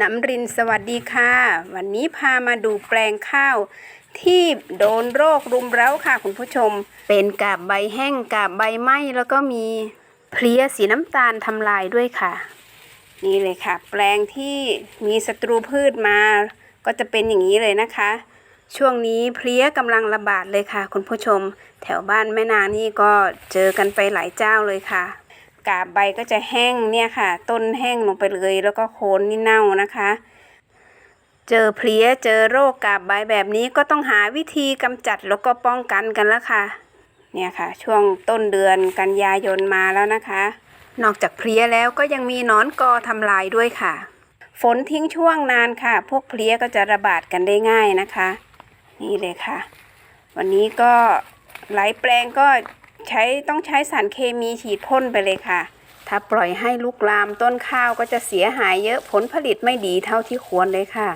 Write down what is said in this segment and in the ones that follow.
น้ำรินสวัสดีค่ะ วันนี้พามาดูแปลงข้าว ที่โดนโรครุมเร้าค่ะคุณผู้ชม เป็นกาบใบแห้งกาบใบไหม้แล้วก็มีเพลี้ยสีน้ำตาลทำลายด้วยค่ะ นี่เลยค่ะ แปลงที่มีศัตรูพืชมา ก็จะเป็นอย่างนี้เลยนะคะ ช่วงนี้เพลี้ยกำลังระบาดเลยค่ะ คุณผู้ชม แถวบ้านแม่นานี่ก็เจอกันไปหลายเจ้าเลยค่ะ กาบใบก็จะแห้งเนี่ยค่ะ ต้นแห้งลงไปเลยแล้วก็โคนนี่เน่านะคะ เจอเพลี้ยเจอโรคกาบใบแบบนี้ก็ต้องหาวิธีกำจัดแล้วก็ป้องกันกันแล้วค่ะ เนี่ยค่ะ ช่วงต้นเดือนกันยายนมาแล้วนะคะ นอกจากเพลี้ยแล้วก็ยังมีนอนกอทำลายด้วยค่ะ ฝนทิ้งช่วงนานค่ะ พวกเพลี้ยก็จะระบาดกันได้ง่ายนะคะ นี่เลยค่ะ วันนี้ก็หลายแปลงก็ ใช้ต้องใช้สารเคมีฉีดพ่นไปเลยค่ะ ถ้าปล่อยให้ลุกลามต้นข้าวก็จะเสียหายเยอะผลผลิตไม่ดีเท่าที่ควรเลยค่ะ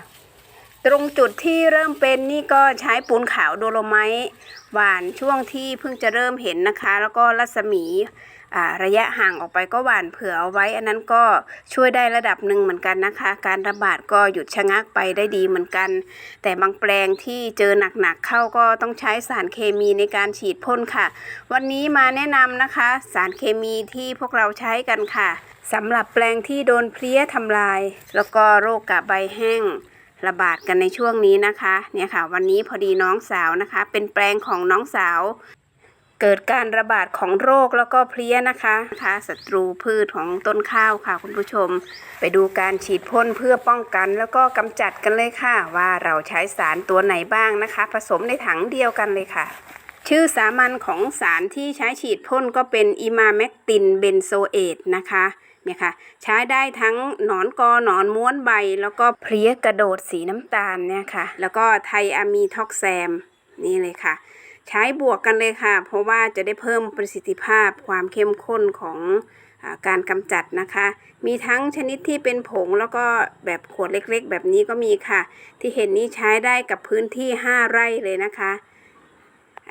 ตรงจุดที่เริ่มเป็นนี่ก็ใช้ปูนขาวโดโลไมต์หวานช่วงที่เพิ่งจะเริ่มเห็นนะคะ แล้วก็รัศมีระยะห่างออกไปก็หวานเผื่อเอาไว้ อันนั้นก็ช่วยได้ระดับหนึ่งเหมือนกันนะคะ การระบาดก็หยุดชะงักไปได้ดีเหมือนกัน แต่บางแปลงที่เจอหนักๆเข้าก็ต้องใช้สารเคมีในการฉีดพ่นค่ะ วันนี้มาแนะนำนะคะ สารเคมีที่พวกเราใช้กันค่ะสำหรับแปลงที่โดนเพลี้ยทำลาย แล้วก็โรคกาบใบแห้ง ระบาดกันในช่วงนี้นะคะ เนี่ยค่ะ วันนี้พอดีน้องสาวนะคะ เป็นแปลงของน้องสาว เกิดการระบาดของโรคแล้วก็เพลี้ยนะคะนะคะศัตรูพืชของต้นข้าวค่ะ คุณผู้ชม ไปดูการฉีดพ่นเพื่อป้องกัน แล้วก็กำจัดกันเลยค่ะ ว่าเราใช้สารตัวไหนบ้างนะคะ ผสมในถังเดียวกันเลยค่ะชื่อสามัญของสารที่ใช้ฉีดพ่นก็เป็นอิมาแมกตินเบนโซเอตนะคะ เนี่ยค่ะใช้ได้ทั้งหนอนกอหนอนม้วนใบ แล้วก็เพลี้ยกระโดดสีน้ำตาลเนี่ยค่ะ แล้วก็ไทอะมีท็อกแซมนี่เลยค่ะ ใช้บวกกันเลยค่ะ เพราะว่าจะได้เพิ่มประสิทธิภาพความเข้มข้นของอการกำจัดนะคะ มีทั้งชนิดที่เป็นผงแล้วก็แบบขวดเล็กๆ แบบนี้ก็มีค่ะ ที่เห็นนี้ใช้ได้กับพื้นที่ 5 ไร่เลยนะคะ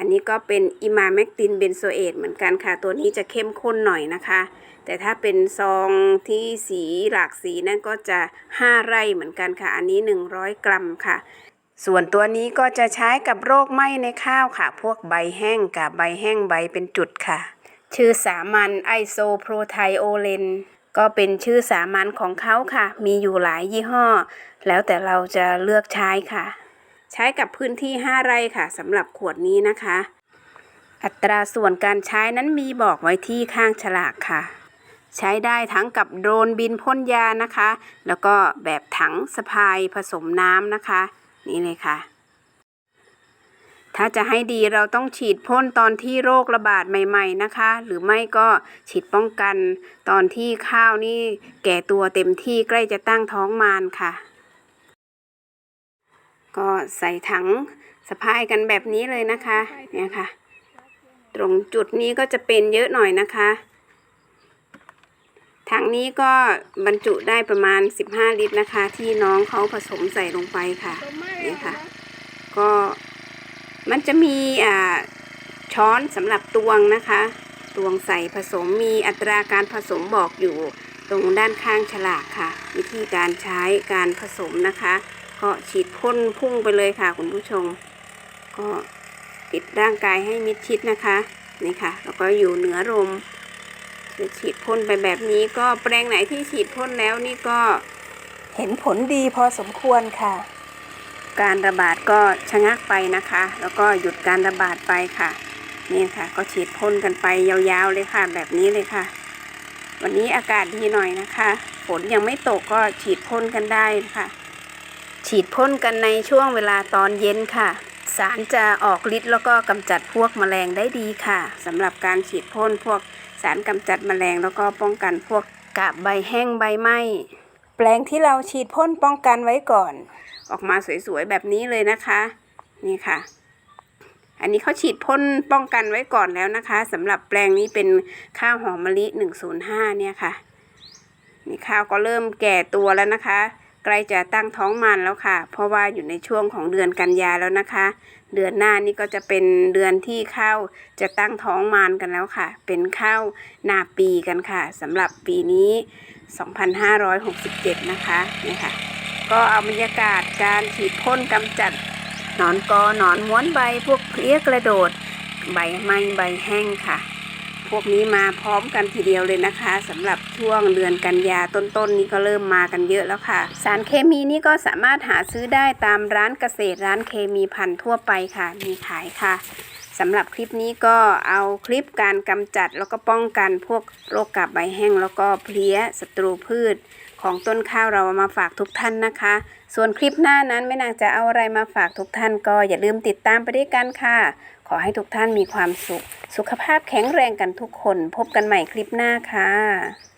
อันนี้ก็เป็นอิมาแมกตินเบนโซเอตเหมือนกันค่ะ ตัวนี้จะเข้มข้นหน่อยนะคะ แต่ถ้าเป็นซองที่สีหลากสีนั่นก็จะ 5 ไร่เหมือนกันค่ะ อันนี้ 100 กรัมค่ะ ส่วนตัวนี้ก็จะใช้กับโรคไหม้ในข้าวค่ะ พวกใบแห้งกับใบแห้งใบเป็นจุดค่ะ ชื่อสามัญไอโซโปรไทโอเลนก็เป็นชื่อสามัญของเขาค่ะ มีอยู่หลายยี่ห้อ แล้วแต่เราจะเลือกใช้ค่ะ ใช้กับพื้นที่ 5 ไร่ค่ะสำหรับขวดนี้นะคะ อัตราส่วนการใช้นั้นมีบอกไว้ที่ข้างฉลากค่ะ ใช้ได้ทั้งกับโดรนบินพ่นยานะคะ แล้วก็แบบถังสะพายผสมน้ำนะคะ นี่เลยค่ะ ถ้าจะให้ดีเราต้องฉีดพ่นตอนที่โรคระบาดใหม่ ๆนะคะ หรือไม่ก็ฉีดป้องกันตอนที่ข้าวนี่แก่ตัวเต็มที่ใกล้จะตั้งท้องมารค่ะ ก็ใส่ถังสะพายกันแบบนี้เลยนะคะ เนี่ยค่ะ ตรงจุดนี้ก็จะเป็นเยอะหน่อยนะคะถังนี้ก็บรรจุได้ประมาณ 15 ลิตรนะคะ ที่น้องเขาผสมใส่ลงไปค่ะนี่ค่ะ ก็มันจะมีอ่าช้อนสำหรับตวงนะคะ ตวงใส่ผสมมีอัตราการผสมบอกอยู่ตรงด้านข้างฉลากค่ะ วิธีการใช้การผสมนะคะ ก็ฉีด พ่นพุ่งไปเลยค่ะ คุณผู้ชม ก็ปิดร่างกายให้มิดชิดนะคะนี่ค่ะ แล้วก็อยู่เหนือลมจะฉีดพ่นไปแบบนี้ก็แปลงไหนที่ฉีดพ่นแล้วนี่ก็เห็นผลดีพอสมควรค่ะ การระบาดก็ชะงักไปนะคะ แล้วก็หยุดการระบาดไปค่ะนี่ค่ะ ก็ฉีดพ่นกันไปยาวๆเลยค่ะ แบบนี้เลยค่ะ วันนี้อากาศดีหน่อยนะคะ ฝนยังไม่ตกก็ฉีดพ่นกันได้ะค่ะ ฉีดพ่นกันในช่วงเวลาตอนเย็นค่ะ สารจะออกฤทธิ์แล้วก็กำจัดพวกแมลงได้ดีค่ะสำหรับการฉีดพ่นพวกสารกำจัดแมลงแล้วก็ป้องกันพวกกาบใบแห้งใบไหม้แปลงที่เราฉีดพ่นป้องกันไว้ก่อน ออกมาสวยๆแบบนี้เลยนะคะ นี่ค่ะ อันนี้เขาฉีดพ่นป้องกันไว้ก่อนแล้วนะคะสำหรับแปลงนี้เป็นข้าวหอมมะลิ 105 เนี่ยค่ะนี่ข้าวก็เริ่มแก่ตัวแล้วนะคะ ใกล้จะตั้งท้องมันแล้วค่ะ เพราะว่าอยู่ในช่วงของเดือนกันยาแล้วนะคะ เดือนหน้านี่ก็จะเป็นเดือนที่ข้าวจะตั้งท้องมานกันแล้วค่ะ เป็นข้าวนาปีกันค่ะสำหรับปีนี้ 2567 นะคะนี่ค่ะ ก็เอาบรรยากาศการฉีดพ่นกำจัดหนอนกอหนอนม้วนใบพวกเพลี้ยกระโดด ใบไม้ใบแห้งค่ะ พวกนี้มาพร้อมกันทีเดียวเลยนะคะสำหรับช่วงเดือนกันยาต้นๆนี้ก็เริ่มมากันเยอะแล้วค่ะ สารเคมีนี่ก็สามารถหาซื้อได้ตามร้านเกษตรร้านเคมีพันธุ์ทั่วไปค่ะ มีขายค่ะสำหรับคลิปนี้ก็เอาคลิปการกำจัดแล้วก็ป้องกันพวกโรคกาบใบแห้งแล้วก็เพลี้ยศัตรูพืช ของต้นข้าวเรามาฝากทุกท่านนะคะ ส่วนคลิปหน้านั้นแม่นางจะเอาอะไรมาฝากทุกท่านก็อย่าลืมติดตามไปด้วยกันค่ะ ขอให้ทุกท่านมีความสุข สุขภาพแข็งแรงกันทุกคน พบกันใหม่คลิปหน้าค่ะ